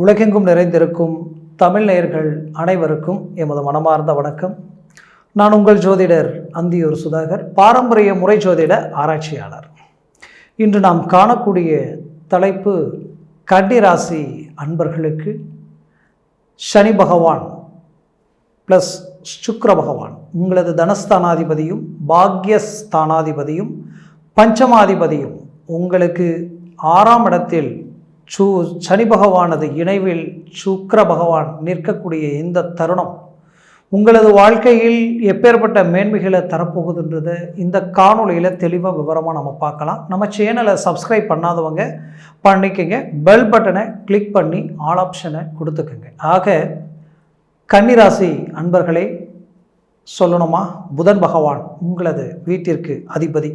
உலகெங்கும் நிறைந்திருக்கும் தமிழ் நேயர்கள் அனைவருக்கும் எமது மனமார்ந்த வணக்கம். நான் உங்கள் ஜோதிடர் அந்தியூர் சுதாகர் பாரம்பரிய முறை ஜோதிட ஆராய்ச்சியாளர். இன்று நாம் காணக்கூடிய தலைப்பு கன்னிராசி அன்பர்களுக்கு சனி பகவான் ப்ளஸ் சுக்ர பகவான் உங்களது தனஸ்தானாதிபதியும் பாக்யஸ்தானாதிபதியும் பஞ்சமாதிபதியும் உங்களுக்கு ஆறாம் இடத்தில் சு சனி பகவானது இணைவில் சுக்கர பகவான் நிற்கக்கூடிய இந்த தருணம் உங்களது வாழ்க்கையில் எப்பேற்பட்ட மேன்மைகளை தரப்போகுதுன்றதை இந்த காணொலியில் தெளிவாக விவரமாக நம்ம பார்க்கலாம். நம்ம சேனலை சப்ஸ்கிரைப் பண்ணாதவங்க பண்ணிக்கங்க. பெல் பட்டனை கிளிக் பண்ணி ஆல் ஆப்ஷனை கொடுத்துக்கோங்க. ஆக கன்னிராசி அன்பர்களே சொல்லணுமா? புதன் பகவான் உங்களது வீட்டிற்கு அதிபதி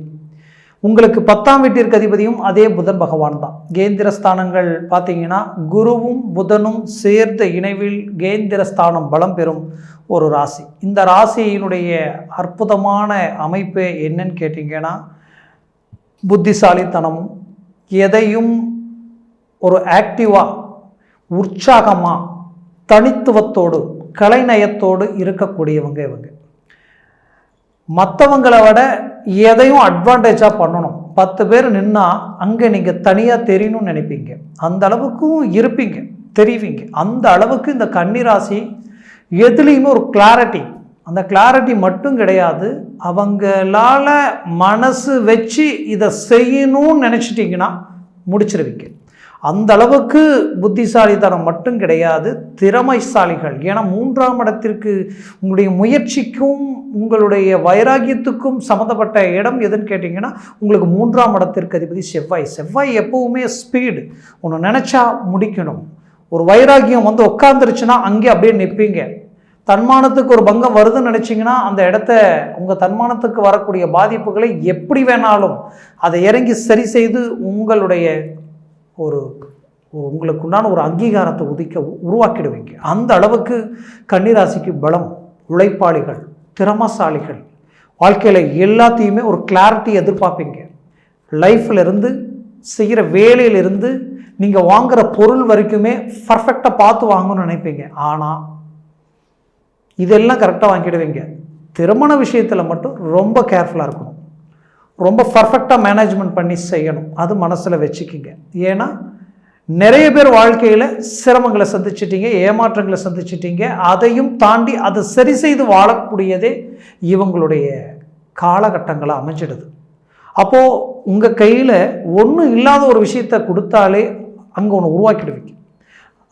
உங்களுக்கு பத்தாம் வீட்டிற்கு அதிபதியும் அதே புதன் பகவான் தான். கேந்திர ஸ்தானங்கள் பார்த்தீங்கன்னா குருவும் புதனும் சேர்ந்த இணைவில் கேந்திரஸ்தானம் பலம் பெறும் ஒரு ராசி. இந்த ராசியினுடைய அற்புதமான அமைப்பு என்னன்னு கேட்டிங்கன்னா புத்திசாலித்தனமும் எதையும் ஒரு ஆக்டிவாக உற்சாகமாக தனித்துவத்தோடு கலைநயத்தோடு இருக்கக்கூடியவங்க இவங்க. மற்றவங்களை விட எதையும் அட்வான்டேஜாக பண்ணணும். பத்து பேர் நின்னா அங்கே நீங்கள் தனியாக தெரியணும்னு நினைப்பீங்க. அந்த அளவுக்கும் இருப்பீங்க தெரிவிங்க. அந்த அளவுக்கு இந்த கன்னிராசி எதுலேயுமே ஒரு கிளாரிட்டி அந்த கிளாரிட்டி மட்டும் கிடையாது. அவங்களால மனசு வச்சு இதை செய்யணும்னு நினச்சிட்டிங்கன்னா முடிச்சிருவீங்க. அந்த அளவுக்கு புத்திசாலித்தனம் மட்டும் கிடையாது திறமைசாலிகள். ஏன்னா மூன்றாம் இடத்திற்கு உங்களுடைய முயற்சிக்கும் உங்களுடைய வைராகியத்துக்கும் சம்மந்தப்பட்ட இடம் எதுன்னு கேட்டிங்கன்னா உங்களுக்கு மூன்றாம் இடத்திற்கு அதிபதி செவ்வாய். செவ்வாய் எப்போவுமே ஸ்பீடு ஒன்று நினச்சா முடிக்கணும். ஒரு வைராகியம் வந்து உட்காந்துருச்சுன்னா அங்கே அப்படியே நிற்பீங்க தன்மானத்துக்கு ஒரு பங்கம் வருதுன்னு நினச்சிங்கன்னா அந்த இடத்த உங்கள் தன்மானத்துக்கு வரக்கூடிய பாதிப்புகளை எப்படி வேணாலும் அதை இறங்கி சரி செய்து உங்களுடைய ஒரு உங்களுக்கு உண்டான ஒரு அங்கீகாரத்தை உதிக்க உருவாக்கிடுவீங்க. அந்த அளவுக்கு கன்னிராசிக்கு பலம் உழைப்பாளிகள் திறமசாலிகள். வாழ்க்கையில் எல்லாத்தையுமே ஒரு கிளாரிட்டி எதிர்பார்ப்பீங்க. லைஃப்பில் இருந்து செய்கிற வேலையிலிருந்து நீங்கள் வாங்குகிற பொருள் வரைக்குமே பர்ஃபெக்டாக பார்த்து வாங்கணும்னு நினைப்பீங்க. ஆனால் இதெல்லாம் கரெக்டாக வாங்கிடுவீங்க. திருமண விஷயத்தில் மட்டும் ரொம்ப கேர்ஃபுல்லாக இருக்கணும். ரொம்ப பர்ஃபெக்டாக மேனேஜ்மெண்ட் பண்ணி செய்யணும். அது மனசில் வச்சுக்கிங்க. ஏன்னா நிறைய பேர் வாழ்க்கையில் சிரமங்களை சந்திச்சிட்டிங்க ஏமாற்றங்களை சந்திச்சிட்டிங்க. அதையும் தாண்டி அதை சரி செய்து வாழக்கூடியதே இவங்களுடைய காலகட்டங்களை அமைஞ்சிடுது. அப்போது உங்கள் கையில் ஒன்றும் இல்லாத ஒரு விஷயத்தை கொடுத்தாலே அங்கே ஒன்று உருவாக்கிடுவீங்க.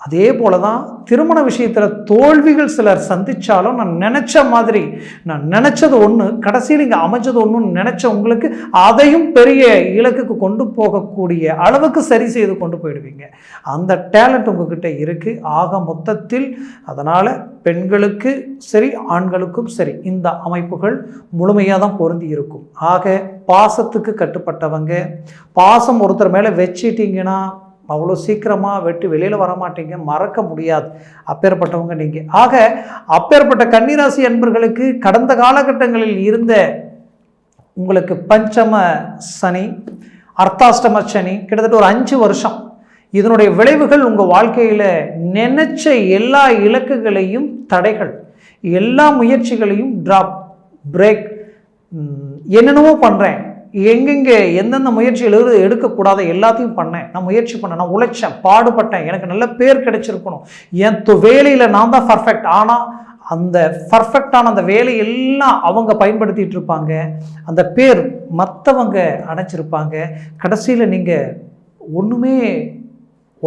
அதே போல தான் திருமண விஷயத்தில் தோல்விகள் சிலர் சந்தித்தாலும் நான் நினச்ச மாதிரி நான் நினச்சது ஒன்று கடைசியில் இங்கே அமைஞ்சது ஒன்றுன்னு நினச்ச உங்களுக்கு அதையும் பெரிய இலக்குக்கு கொண்டு போகக்கூடிய அளவுக்கு சரி செய்து கொண்டு போயிடுவீங்க. அந்த டேலண்ட் உங்ககிட்ட இருக்குது ஆக மொத்தத்தில் அதனால் பெண்களுக்கு சரி ஆண்களுக்கும் சரி இந்த அமைப்புகள் முழுமையாக தான் பொருந்தி இருக்கும். ஆக பாசத்துக்கு கட்டுப்பட்டவங்க பாசம் ஒருத்தர் மேலே வச்சிட்டிங்கன்னா அவ்வளோ சீக்கிரமாக வெட்டி வெளியில் வர மாட்டீங்க மறக்க முடியாது. அப்பேற்பட்டவங்க நீங்கள் ஆக அப்பேற்பட்ட கன்னிராசி அன்பர்களுக்கு கடந்த காலகட்டங்களில் இருந்த உங்களுக்கு பஞ்சம சனி அர்த்தாஷ்டம சனி கிட்டத்தட்ட ஒரு அஞ்சு வருஷம். இதனுடைய விளைவுகள் உங்கள் வாழ்க்கையில் நினைச்ச எல்லா இலக்குகளையும் தடைகள் எல்லா முயற்சிகளையும் ட்ராப் பிரேக் என்னென்னவோ பண்ணுறேன் எங்கெங்கே எந்தெந்த முயற்சிகள் இருந்து எடுக்கக்கூடாத எல்லாத்தையும் பண்ணேன். நான் முயற்சி பண்ணேன் நான் உழைச்சேன் பாடுபட்டேன். எனக்கு நல்ல பேர் கிடைச்சிருக்கணும். என் வேலையில் நான் தான் பர்ஃபெக்ட் ஆனால் அந்த பர்ஃபெக்டான அந்த வேலையெல்லாம் அவங்க பயன்படுத்திகிட்டு இருப்பாங்க. அந்த பேர் மற்றவங்க அடைச்சிருப்பாங்க கடைசியில் நீங்கள் ஒன்றுமே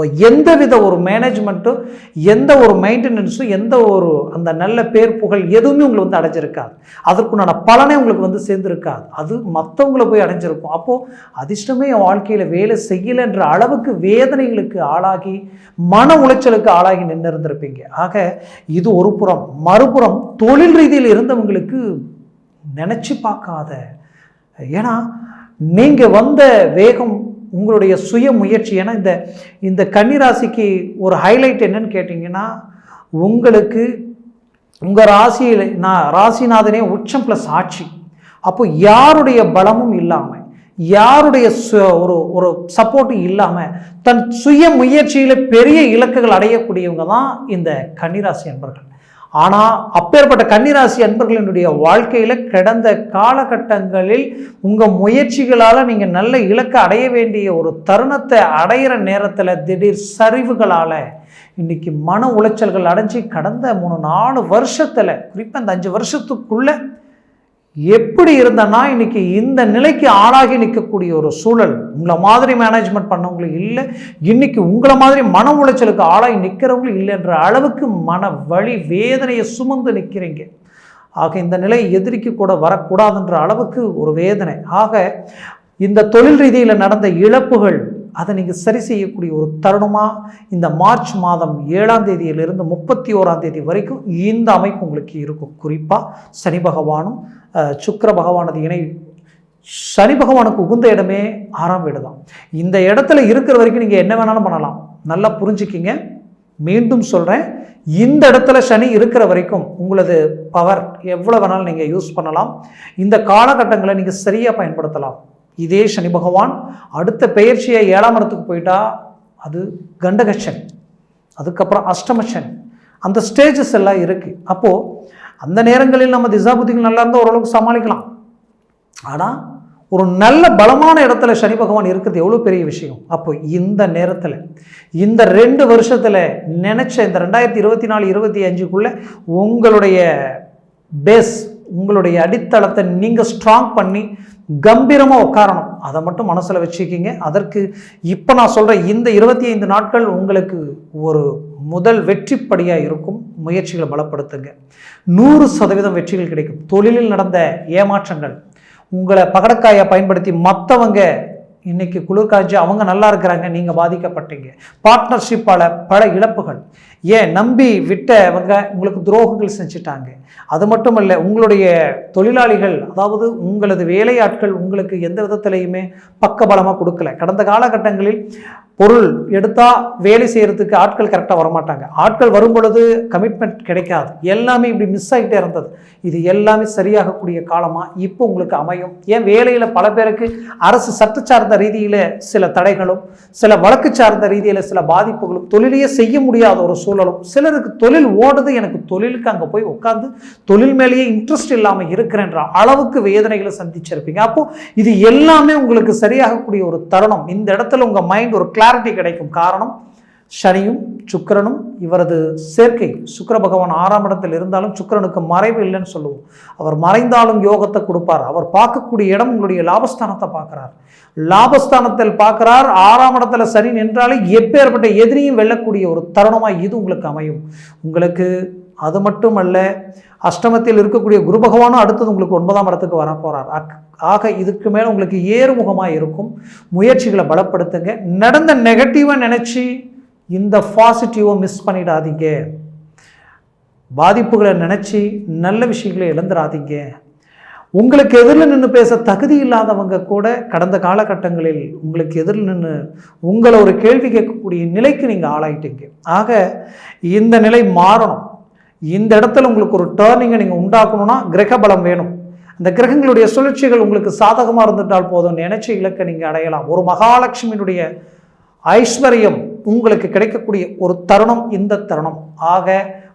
எந்த வித ஒரு மேனேஜ்மெண்ட்டும் எந்த ஒரு மெயின்டெனன்ஸும் எந்த ஒரு அந்த நல்ல பேர் புகழ் எதுவுமே உங்களை வந்து அடைஞ்சிருக்காது. அதற்குண்டான பலனே உங்களுக்கு வந்து சேர்ந்துருக்காது. அது மற்றவங்களை போய் அடைஞ்சிருக்கும். அப்போது அதிர்ஷ்டமே என் வாழ்க்கையில் வேலை செய்யலைன்ற அளவுக்கு வேதனைகளுக்கு ஆளாகி மன உளைச்சலுக்கு ஆளாகி நின்று இருந்திருப்பீங்க. ஆக இது ஒரு புறம். மறுபுறம் தொழில் ரீதியில் இருந்தவங்களுக்கு நினச்சி பார்க்காத. ஏன்னா நீங்கள் வந்த வேகம் உங்களுடைய சுய முயற்சி. ஏன்னா இந்த இந்த கன்னிராசிக்கு ஒரு ஹைலைட் என்னன்னு கேட்டிங்கன்னா உங்களுக்கு உங்கள் ராசியில் நான் ராசிநாதனே உச்சம் ப்ளஸ் ஆட்சி. அப்போ யாருடைய பலமும் இல்லாமல் யாருடைய சு- ஒரு ஒரு சப்போர்ட்டும் இல்லாமல் தன் சுய முயற்சியில் பெரிய இலக்குகள் அடையக்கூடியவங்க தான் இந்த கன்னிராசி என்பர்கள் ஆனால் அப்பேற்பட்ட கன்னிராசி அன்பர்களினுடைய வாழ்க்கையில் கடந்த காலகட்டங்களில் உங்கள் முயற்சிகளால் நீங்கள் நல்ல இலக்கை அடைய வேண்டிய ஒரு தருணத்தை அடையிற நேரத்தில் திடீர் சரிவுகளால் இன்றைக்கி மன உளைச்சல்கள் அடைஞ்சு கடந்த மூணு நாலு வருஷத்தில் குறிப்பாக இந்த அஞ்சு வருஷத்துக்குள்ளே எப்படி இருந்தனா இன்னைக்கு இந்த நிலைக்கு ஆளாகி நிற்கக்கூடிய ஒரு சூழல். உங்களை மாதிரி மேனேஜ்மெண்ட் பண்ணவங்களுக்கு இல்லை. இன்னைக்கு உங்களை மாதிரி மன உளைச்சலுக்கு ஆளாகி நிற்கிறவங்களும் இல்லைன்ற அளவுக்கு மன வழி வேதனையை சுமந்து நிற்கிறீங்க. ஆக இந்த நிலை எதிரிக்கு கூட வரக்கூடாதுன்ற அளவுக்கு ஒரு வேதனை. ஆக இந்த தொழில் ரீதியில் நடந்த இழப்புகள் அதை நீங்கள் சரி செய்யக்கூடிய ஒரு தருணமாக இந்த மார்ச் மாதம் ஏழாம் தேதியிலிருந்து முப்பத்தி ஓராம் தேதி வரைக்கும் இந்த அமைப்பு உங்களுக்கு இருக்கும். குறிப்பாக சனி பகவானும் சுக்கர பகவானது இணை சனி பகவானுக்கு உகுந்த இடமே ஆறாம் வீடு தான் இந்த இடத்துல இருக்கிற வரைக்கும் நீங்கள் என்ன வேணாலும் பண்ணலாம். நல்லா புரிஞ்சுக்கிங்க. மீண்டும் சொல்கிறேன் இந்த இடத்துல சனி இருக்கிற வரைக்கும் உங்களது பவர் எவ்வளோ வேணாலும் நீங்கள் யூஸ் பண்ணலாம். இந்த காலகட்டங்களை நீங்கள் சரியாக பயன்படுத்தலாம். இதே சனி பகவான் அடுத்த பெயர்ச்சியை ஏழாம் இடத்துக்கு போயிட்டா அது கண்டகச்சன் அதுக்கப்புறம் அஷ்டமச்சன் அந்த ஸ்டேஜஸ் எல்லாம் இருக்குது அப்போது அந்த நேரங்களில் நம்ம திசாபுத்திகள் நல்லா இருந்தால் ஓரளவுக்கு சமாளிக்கலாம். ஆனால் ஒரு நல்ல பலமான இடத்துல சனி பகவான் இருக்கிறது எவ்வளோ பெரிய விஷயம்? அப்போ இந்த நேரத்தில் இந்த ரெண்டு வருஷத்தில் நினச்ச இந்த ரெண்டாயிரத்தி இருபத்தி நாலு இருபத்தி அஞ்சுக்குள்ளே உங்களுடைய பேஸ் உங்களுடைய அடித்தளத்தை நீங்கள் ஸ்ட்ராங் பண்ணி கம்பீரமாக உட்காரணும். அதை மட்டும் மனசில் வச்சுக்கிங்க. அதற்கு இப்போ நான் சொல்கிற இந்த இருபத்தி ஐந்து நாட்கள் உங்களுக்கு ஒரு முதல் வெற்றிப்படியாக இருக்கும். முயற்சிகளை பலப்படுத்துங்க. நூறு சதவீதம் வெற்றிகள் கிடைக்கும். தொழிலில் நடந்த ஏமாற்றங்கள் உங்களை பகடக்காயை பயன்படுத்தி மற்றவங்க இன்னைக்கு குளிர் அவங்க நல்லா இருக்கிறாங்க நீங்கள் பாதிக்கப்பட்டீங்க. பார்ட்னர்ஷிப்பால் பல இழப்புகள். ஏன்? நம்பி விட்டவங்க உங்களுக்கு துரோகங்கள் செஞ்சுட்டாங்க. அது மட்டும் இல்லை உங்களுடைய தொழிலாளிகள் அதாவது உங்களது வேலையாட்கள் உங்களுக்கு எந்த விதத்திலையுமே பக்கபலமாக கொடுக்கல. கடந்த காலகட்டங்களில் பொருள் எடுத்தால் வேலை செய்கிறதுக்கு ஆட்கள் கரெக்டாக வரமாட்டாங்க. ஆட்கள் வரும் பொழுது கமிட்மெண்ட் கிடைக்காது. எல்லாமே இப்படி மிஸ் ஆகிட்டே இருந்தது. இது எல்லாமே சரியாகக்கூடிய காலமாக இப்போ உங்களுக்கு அமையும். ஏன் வேலையில் பல பேருக்கு அரசு சட்ட சார்ந்த ரீதியில் சில தடைகளும் சில வழக்கு சார்ந்த ரீதியில் சில பாதிப்புகளும் தொழிலையே செய்ய முடியாத ஒரு சூழலும் சிலருக்கு தொழில் ஓடுது எனக்கு தொழிலுக்கு அங்கே போய் உட்காந்து தொழில் மேலேயே இன்ட்ரெஸ்ட் இல்லாமல் இருக்கிறன்ற அளவுக்கு வேதனைகளை சந்திச்சிருப்பீங்க. அப்போது இது எல்லாமே உங்களுக்கு சரியாகக்கூடிய ஒரு தருணம். இந்த இடத்துல உங்கள் மைண்ட் ஒரு கிளாரிட்டி கிடைக்கும். காரணம் சனியும் சுக்கிரனும் இவரது சேர்க்கை. சுக்கர பகவான் ஆறாம் இடத்தில் இருந்தாலும் சுக்கரனுக்கு மறைவு இல்லைன்னு சொல்லுவோம். அவர் மறைந்தாலும் யோகத்தை கொடுப்பார். அவர் பார்க்கக்கூடிய இடம் உங்களுடைய லாபஸ்தானத்தை பார்க்குறார். லாபஸ்தானத்தில் பார்க்குறார். ஆறாம் இடத்துல சனி நின்றாலே எப்பேற்பட்ட எதிரியும் வெல்லக்கூடிய ஒரு தருணமாக இது உங்களுக்கு அமையும். உங்களுக்கு அது மட்டுமல்ல அஷ்டமத்தில் இருக்கக்கூடிய குரு பகவானும் அடுத்தது உங்களுக்கு ஒன்பதாம் இடத்துக்கு வர போகிறார் ஆக இதுக்கு மேலே உங்களுக்கு ஏறுமுகமாக இருக்கும். முயற்சிகளை பலப்படுத்துங்க. நடந்த நெகட்டிவாக நினச்சி இந்த பாசிட்டிவை மிஸ் பண்ணிடாதீங்க. பாதிப்புகளை நினச்சி நல்ல விஷயங்களை இழந்துடாதீங்க. உங்களுக்கு எதிரில் நின்று பேச தகுதி இல்லாதவங்க கூட கடந்த காலகட்டங்களில் உங்களுக்கு எதிரில் நின்று உங்களை ஒரு கேள்வி கேட்கக்கூடிய நிலைக்கு நீங்கள் ஆளாயிட்டீங்க. ஆக இந்த நிலை மாறணும். இந்த இடத்துல உங்களுக்கு ஒரு டேர்னிங்கை நீங்கள் உண்டாக்கணும்னா கிரக பலம் வேணும். அந்த கிரகங்களுடைய சுழற்சிகள் உங்களுக்கு சாதகமாக இருந்துட்டால் போதும். நினைச்ச இலக்கை நீங்கள் அடையலாம். ஒரு மகாலட்சுமியினுடைய ஐஸ்வர்யம் உங்களுக்கு கிடைக்கக்கூடிய ஒரு தருணம் இந்த தருணம். ஆக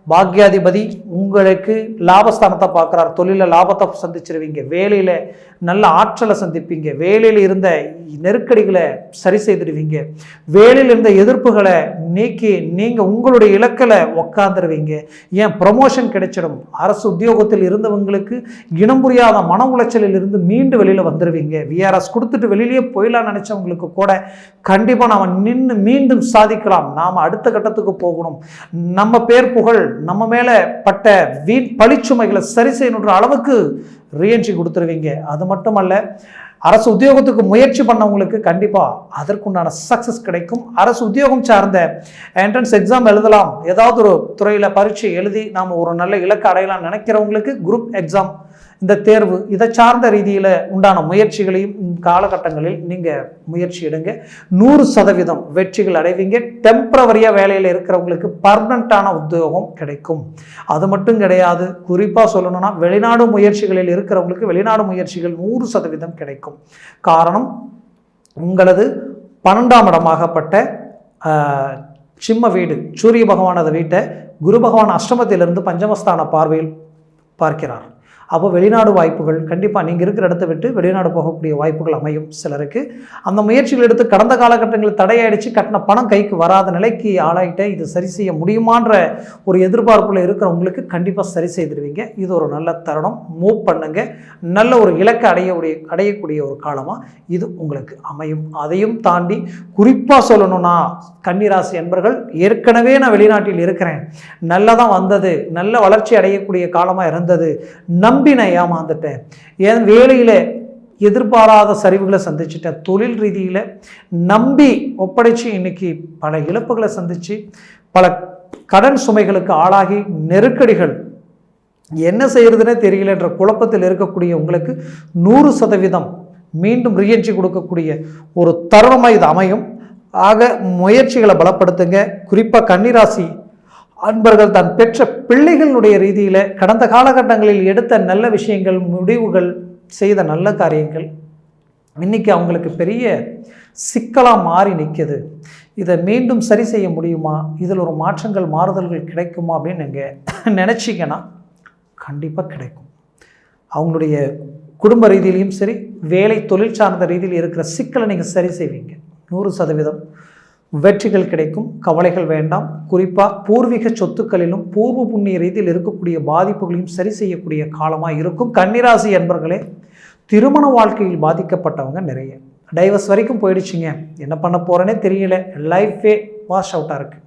பாக்யாதிபதி உங்களுக்கு லாபஸ்தானத்தை பார்க்குறார். தொழிலில் லாபத்தை சந்திச்சிருவீங்க. வேலையில் நல்ல ஆற்றலை சந்திப்பீங்க. வேலையில் இருந்த நெருக்கடிகளை சரி செய்திருவீங்க. வேலையில் இருந்த எதிர்ப்புகளை நீக்கி நீங்கள் உங்களுடைய இலக்கில் உக்காந்துருவீங்க. ஏன்? ப்ரமோஷன் கிடைச்சிடும். அரசு உத்தியோகத்தில் இருந்தவங்களுக்கு இனம் புரியாத மன உளைச்சலில் இருந்து மீண்டு வெளியில் வந்துடுவீங்க விஆர்எஸ் கொடுத்துட்டு வெளியிலேயே போயிடலாம் நினச்சவங்களுக்கு கூட கண்டிப்பாக நாம் நின்று மீண்டும் சாதிக்கலாம். நாம் அடுத்த கட்டத்துக்கு போகணும். நம்ம பேர் புகழ் நம்ம மேலே பட்ட வீண் பழிச்சுமைகளை சரி செய்யணுன்ற அளவுக்கு ரீஎன்ட்ரி கொடுத்துருவீங்க. அது மட்டுமல்ல அரசு உத்தியோகத்துக்கு முயற்சி பண்ணவங்களுக்கு கண்டிப்பாக அதற்குண்டான சக்ஸஸ் கிடைக்கும். அரசு உத்தியோகம் சார்ந்த என்ட்ரன்ஸ் எக்ஸாம் எழுதலாம். ஏதாவது ஒரு துறையில் பரீட்சை எழுதி நாம் ஒரு நல்ல இலக்கு அடையலாம் நினைக்கிறவங்களுக்கு குரூப் எக்ஸாம் இந்த தேர்வு இதை சார்ந்த ரீதியில் உண்டான முயற்சிகளையும் காலகட்டங்களில் நீங்கள் முயற்சி எடுங்க. நூறு சதவீதம் வெற்றிகள் அடைவீங்க. டெம்பரவரியாக வேலையில் இருக்கிறவங்களுக்கு பர்மனண்ட்டான உத்தியோகம் கிடைக்கும். அது மட்டும் கிடையாது. குறிப்பாக சொல்லணும்னா வெளிநாடு முயற்சிகளில் இருக்கிறவங்களுக்கு வெளிநாடு முயற்சிகள் நூறு சதவீதம் கிடைக்கும். காரணம் உங்களது பன்னெண்டாம் இடமாகப்பட்ட சிம்ம வீடு சூரிய பகவானது வீட்டை குரு பகவான் அஷ்டமத்திலிருந்து பஞ்சமஸ்தான பார்வையில் பார்க்கிறார். அப்போ வெளிநாடு வாய்ப்புகள் கண்டிப்பாக நீங்கள் இருக்கிற இடத்த விட்டு வெளிநாடு போகக்கூடிய வாய்ப்புகள் அமையும் சிலருக்கு. அந்த முயற்சிகள் எடுத்து கடந்த காலகட்டங்களில் தடையாயிடுச்சு கட்டின பணம் கைக்கு வராத நிலைக்கு ஆளாயிட்ட இது சரி செய்ய முடியுமான்ற ஒரு எதிர்பார்ப்பில் இருக்கிறவங்களுக்கு கண்டிப்பாக சரி செய்திருவீங்க. இது ஒரு நல்ல தருணம். மூவ் பண்ணுங்க. நல்ல ஒரு இலக்கை அடையக்கூடிய அடையக்கூடிய ஒரு காலமாக இது உங்களுக்கு அமையும். அதையும் தாண்டி குறிப்பாக சொல்லணும்னா கன்னிராசி என்பர்கள் ஏற்கனவே நான் வெளிநாட்டில் இருக்கிறேன். நல்லதான் வந்தது. நல்ல வளர்ச்சி அடையக்கூடிய காலமாக இருந்தது. நம் நம்பி நான் ஏமாந்துட்டேன். என் வேலையில் எதிர்பாராத சரிவுகளை சந்திச்சிட்டேன். தொழில் ரீதியில் நம்பி ஒப்படைச்சு இன்னைக்கு பல இழப்புகளை சந்தித்து பல கடன் சுமைகளுக்கு ஆளாகி நெருக்கடிகள். என்ன செய்கிறதுனே தெரியலன்ற குழப்பத்தில் இருக்கக்கூடிய உங்களுக்கு நூறு சதவீதம் மீண்டும் ரீஎன்ட்ரி கொடுக்கக்கூடிய ஒரு தருணமாக இது அமையும். ஆக முயற்சிகளை பலப்படுத்துங்க. குறிப்பாக கன்னிராசி அன்பர்கள் தான் பெற்ற பிள்ளைகளுடைய ரீதியில் கடந்த காலகட்டங்களில் எடுத்த நல்ல விஷயங்கள் முடிவுகள் செய்த நல்ல காரியங்கள் இன்னைக்கு அவங்களுக்கு பெரிய சிக்கலாக மாறி நிற்கிது இதை மீண்டும் சரி செய்ய முடியுமா? இதில் ஒரு மாற்றங்கள் மாறுதல்கள் கிடைக்குமா அப்படின்னு நீங்கள் நினச்சிங்கன்னா கண்டிப்பாக கிடைக்கும். அவங்களுடைய குடும்ப ரீதியிலையும் சரி வேலை தொழில் சார்ந்த ரீதியில் இருக்கிற சிக்கலை நீங்கள் சரி செய்வீங்க. நூறு சதவீதம். வெற்றிகள் கிடைக்கும் கவலைகள் வேண்டாம். குறிப்பாக பூர்வீக சொத்துக்களிலும் பூர்வ புண்ணிய ரீதியில் இருக்கக்கூடிய பாதிப்புகளையும் சரி செய்யக்கூடிய காலமாக இருக்கும். கன்னிராசி என்பர்களே திருமண வாழ்க்கையில் பாதிக்கப்பட்டவங்க நிறைய. டைவர்ஸ் வரைக்கும் போயிடுச்சுங்க. என்ன பண்ண போகிறேனே தெரியல. லைஃபே வாஷ் அவுட்டாக இருக்குது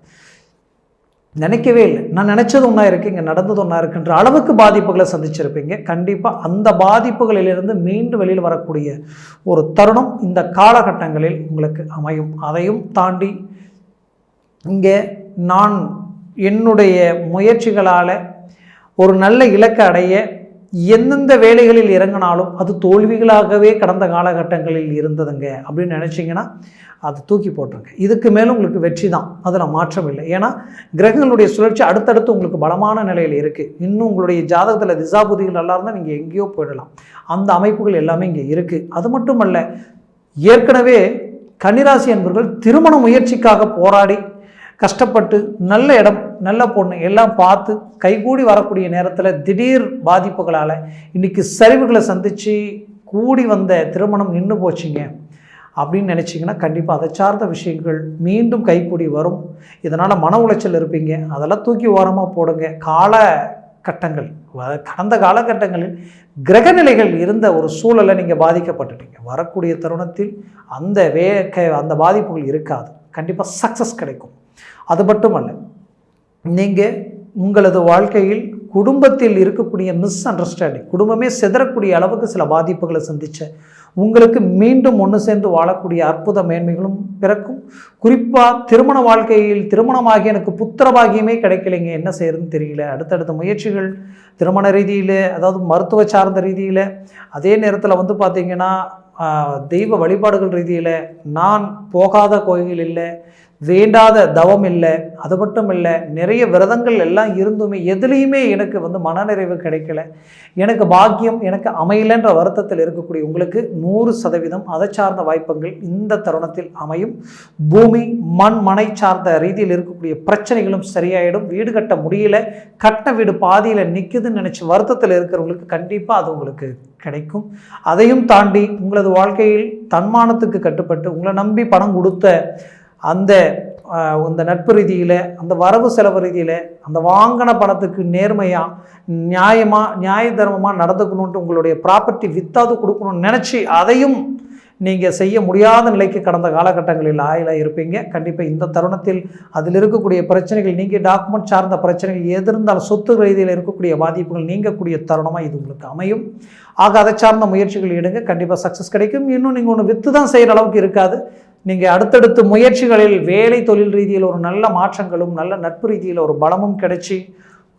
நினைக்கவே இல்லை. நான் நினச்சது ஒன்றா இருக்குது இங்கே நடந்தது ஒன்றா இருக்குன்ற அளவுக்கு பாதிப்புகளை சந்திச்சிருப்பீங்க. கண்டிப்பாக அந்த பாதிப்புகளிலிருந்து மீண்டும் வெளியில் வரக்கூடிய ஒரு தருணம் இந்த காலகட்டங்களில் உங்களுக்கு அமையும். அதையும் தாண்டி இங்கே நான் என்னுடைய முயற்சிகளால் ஒரு நல்ல இலக்கை அடைய எந்தெந்த வேலைகளில் இறங்கினாலும் அது தோல்விகளாகவே கடந்த காலகட்டங்களில் இருந்ததுங்க அப்படின்னு நினச்சிங்கன்னா அது தூக்கி போட்டுருங்க. இதுக்கு மேலே உங்களுக்கு வெற்றி தான். அதில் மாற்றம் இல்லை. ஏன்னா கிரகங்களுடைய சுழற்சி அடுத்தடுத்து உங்களுக்கு பலமான நிலையில் இருக்குது இன்னும் உங்களுடைய ஜாதகத்தில் திசாபுதிகள் நல்லா இருந்தால் நீங்கள் எங்கேயோ போயிடலாம். அந்த அமைப்புகள் எல்லாமே இங்கே இருக்குது அது மட்டுமல்ல ஏற்கனவே கன்னிராசி என்பவர்கள் திருமண முயற்சிக்காக போராடி கஷ்டப்பட்டு நல்ல இடம் நல்ல பொண்ணு எல்லாம் பார்த்து கைகூடி வரக்கூடிய நேரத்தில் திடீர் பாதிப்புகளால் இன்றைக்கி சரிவுகளை சந்தித்து கூடி வந்த திருமணம் நின்று போச்சுங்க. அப்படின்னு நினச்சிங்கன்னா கண்டிப்பாக அதை சார்ந்த விஷயங்கள் மீண்டும் கைக்கூடி வரும். இதனால் மன உளைச்சல் இருப்பீங்க. அதெல்லாம் தூக்கி ஓரமாக போடுங்க. கால கட்டங்கள் கடந்த காலகட்டங்களில் கிரகநிலைகள் இருந்த ஒரு சூழலை நீங்கள் பாதிக்கப்பட்டுட்டீங்க. வரக்கூடிய தருணத்தில் அந்த வே க அந்த பாதிப்புகள் இருக்காது. கண்டிப்பாக சக்ஸஸ் கிடைக்கும். அது மட்டுமல்ல நீங்கள் உங்களது வாழ்க்கையில் குடும்பத்தில் இருக்கக்கூடிய மிஸ் அண்டர்ஸ்டாண்டிங் குடும்பமே சிதறக்கூடிய அளவுக்கு சில பாதிப்புகளை சந்திச்ச உங்களுக்கு மீண்டும் ஒன்று சேர்ந்து வாழக்கூடிய அற்புத மேன்மைகளும் பிறக்கும். குறிப்பாக திருமண வாழ்க்கையில் திருமணமாகி எனக்கு புத்திர பாக்கியமே கிடைக்கலைங்க என்ன செய்யறதுன்னு தெரியல. அடுத்தடுத்த முயற்சிகள் திருமண ரீதியில் அதாவது மருத்துவ சார்ந்த ரீதியில் அதே நேரத்தில் வந்து பார்த்திங்கன்னா தெய்வ வழிபாடுகள் ரீதியில் நான் போகாத கோயில் இல்லை வேண்டாத தவம் இல்லை அது மட்டும் இல்லை நிறைய விரதங்கள் எல்லாம் இருந்துமே எதுலேயுமே எனக்கு வந்து மனநிறைவு கிடைக்கல. எனக்கு பாக்கியம் எனக்கு அமையலைன்ற வருத்தத்தில் இருக்கக்கூடிய உங்களுக்கு நூறு சதவீதம் அதை சார்ந்த வாய்ப்புகள் இந்த தருணத்தில் அமையும். பூமி மண் மனை சார்ந்த ரீதியில் இருக்கக்கூடிய பிரச்சனைகளும் சரியாயிடும். வீடு கட்ட முடியல கட்ட வீடு பாதியில் நிற்குதுன்னு நினச்சி வருத்தத்தில் இருக்கிறவங்களுக்கு கண்டிப்பாக அது உங்களுக்கு கிடைக்கும். அதையும் தாண்டி உங்களது வாழ்க்கையில் தன்மானத்துக்கு கட்டுப்பட்டு உங்களை நம்பி பணம் கொடுத்த அந்த இந்த நட்பு ரீதியில் அந்த வரவு செலவு ரீதியில் அந்த வாங்கின பணத்துக்கு நேர்மையாக நியாயமாக நியாய தர்மமாக நடந்துக்கணுன்ட்டு உங்களுடைய ப்ராப்பர்ட்டி வித்தாவது கொடுக்கணும்னு நினச்சி அதையும் நீங்கள் செய்ய முடியாத நிலைக்கு கடந்த காலகட்டங்களில் ஆயிலாக இருப்பீங்க. கண்டிப்பாக இந்த தருணத்தில் அதில் இருக்கக்கூடிய பிரச்சனைகள் நீங்கள் டாக்குமெண்ட் சார்ந்த பிரச்சனைகள் எது இருந்தாலும் சொத்து ரீதியில் இருக்கக்கூடிய பாதிப்புகள் நீங்கக்கூடிய தருணமாக இது உங்களுக்கு அமையும். ஆக அதை சார்ந்த முயற்சிகள் எடுங்க. கண்டிப்பாக சக்ஸஸ் கிடைக்கும். இன்னும் நீங்கள் ஒன்று வித்து தான் செய்கிற அளவுக்கு இருக்காது. நீங்கள் அடுத்தடுத்த முயற்சிகளில் வேலை தொழில் ரீதியில் ஒரு நல்ல மாற்றங்களும் நல்ல நட்பு ரீதியில் ஒரு பலமும் கிடைச்சி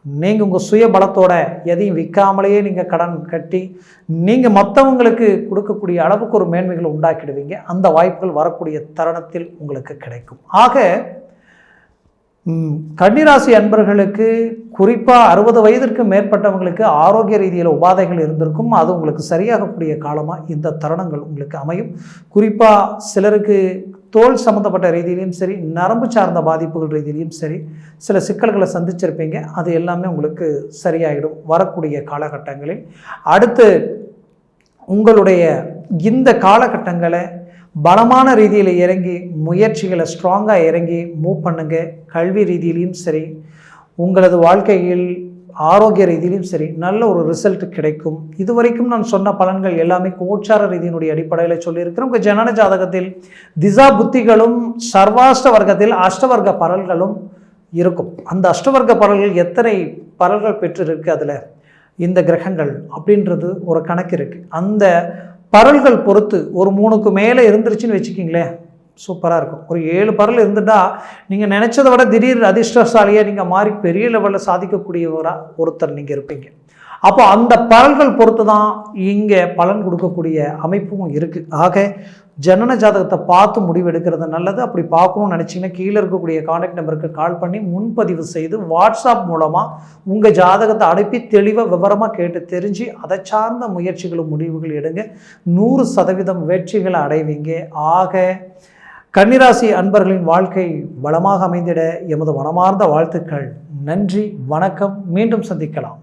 நீங்கள் உங்கள் சுய பலத்தோட எதையும் விற்காமலேயே நீங்கள் கடன் கட்டி நீங்கள் மற்றவங்களுக்கு கொடுக்கக்கூடிய அளவுக்கு ஒரு மேன்மைகளை உண்டாக்கிடுவீங்க. அந்த வாய்ப்புகள் வரக்கூடிய தருணத்தில் உங்களுக்கு கிடைக்கும். ஆக கன்னிராசி அன்பர்களுக்கு குறிப்பாக அறுபது வயதிற்கு மேற்பட்டவங்களுக்கு ஆரோக்கிய ரீதியில் உபாதைகள் இருந்திருக்கும். அது உங்களுக்கு சரியாகக்கூடிய காலமாக இந்த தருணங்கள் உங்களுக்கு அமையும். குறிப்பாக சிலருக்கு தோல் சம்மந்தப்பட்ட ரீதியிலையும் சரி நரம்பு சார்ந்த பாதிப்புகள் ரீதியிலையும் சரி சில சிக்கல்களை சந்திச்சிருப்பீங்க. அது எல்லாமே உங்களுக்கு சரியாயிடும் வரக்கூடிய காலகட்டங்களில். அடுத்து உங்களுடைய இந்த காலகட்டங்களை பலமான ரீதியில் இறங்கி முயற்சிகளை ஸ்ட்ராங்காக இறங்கி மூவ் பண்ணுங்கள் கல்வி ரீதியிலையும் சரி உங்களது வாழ்க்கையில் ஆரோக்கிய ரீதியிலும் சரி நல்ல ஒரு ரிசல்ட் கிடைக்கும். இதுவரைக்கும் நான் சொன்ன பலன்கள் எல்லாமே கோச்சார ரீதியினுடைய அடிப்படையில் சொல்லியிருக்கிறோம் உங்கள் ஜனன ஜாதகத்தில் திசா புத்திகளும் சர்வாஷ்ட வர்க்கத்தில் அஷ்டவர்க்க பரல்களும் இருக்கும். அந்த அஷ்டவர்க்க பரல்கள் எத்தனை பரல்கள் பெற்றிருக்கு அதில்? இந்த கிரகங்கள் அப்படின்றது ஒரு கணக்கு இருக்குது அந்த பரல்கள் பொறுத்து ஒரு மூணுக்கு மேலே இருந்துருச்சுன்னு வச்சுக்கிங்களேன். சூப்பராக இருக்கும். ஒரு ஏழு பரல் இருந்துட்டால் நீங்கள் நினச்சதை விட திடீர் அதிர்ஷ்டசாலியாக நீங்கள் மாறி பெரிய லெவலில் சாதிக்கக்கூடியவராக ஒருத்தர் நீங்கள் இருப்பீங்க. அப்போ அந்த பலன்கள் பொறுத்து தான் இங்கே பலன் கொடுக்கக்கூடிய அமைப்பும் இருக்குது ஆக ஜனன ஜாதகத்தை பார்த்து முடிவு எடுக்கிறது நல்லது. அப்படி பார்க்கணும்னு நினச்சிங்கன்னா கீழே இருக்கக்கூடிய காண்டாக்ட் நம்பருக்கு கால் பண்ணி முன்பதிவு செய்து வாட்ஸ்அப் மூலமாக உங்கள் ஜாதகத்தை அனுப்பி தெளிவாக விவரமாக கேட்டு தெரிஞ்சு அதை சார்ந்த முயற்சிகளும் முடிவுகள் எடுங்க. நூறு சதவீதம் வெற்றிகளை அடைவீங்க. ஆக கன்னிராசி அன்பர்களின் வாழ்க்கை வளமாக அமைந்திட எமது மனமார்ந்த வாழ்த்துக்கள். நன்றி வணக்கம். மீண்டும் சந்திக்கலாம்.